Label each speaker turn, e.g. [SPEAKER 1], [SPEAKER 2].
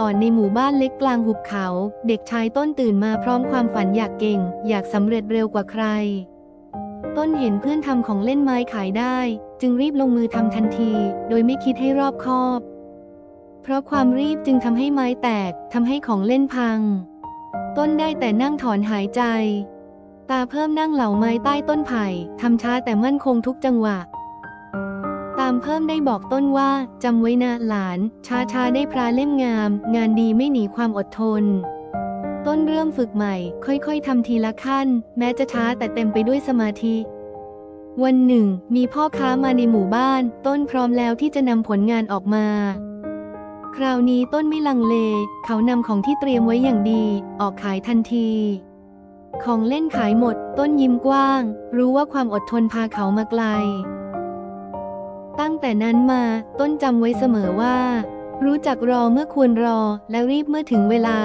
[SPEAKER 1] อ่อนๆ ในหมู่บ้านเล็กกลางหุบเขา เด็กชายต้นตื่นมาพร้อมความฝันอยากเก่ง อยากสำเร็จเร็วกว่าใคร ต้นเห็นเพื่อนทำของเล่นไม้ขายได้ จึงรีบลงมือทำทันที โดยไม่คิดให้รอบคอบ เพราะความรีบจึงทำให้ไม้แตกทำให้ของเล่นพัง ต้นได้แต่นั่งถอนหายใจ ตาเพิ่มนั่งเหลาไม้ใต้ต้นไผ่ทำช้าแต่มั่นคงทุกจังหวะามเพิ่มได้บอกต้นว่าจำไว้นะหลานช้าช้าๆได้พระเล่มงาม งานดีไม่หนีความอดทน ต้นเริ่มฝึกใหม่ ค่อยๆทำทีละขั้น แม้จะช้าแต่เต็มไปด้วยสมาธิ วันหนึ่ง มีพ่อค้ามาในหมู่บ้าน ต้นพร้อมแล้วที่จะนำผลงานออกมา คราวนี้ต้นไม่ลังเล เขานำของที่เตรียมไว้อย่างดี ออกขายทันทีของเล่นขายหมด ต้นยิ้มกว้าง รู้ว่าความอดทนพาเขามาไกล ตั้งแต่นั้นมาต้นจำไว้เสมอว่า รู้จักรอเมื่อควรรอและรีบเมื่อถึงเวลา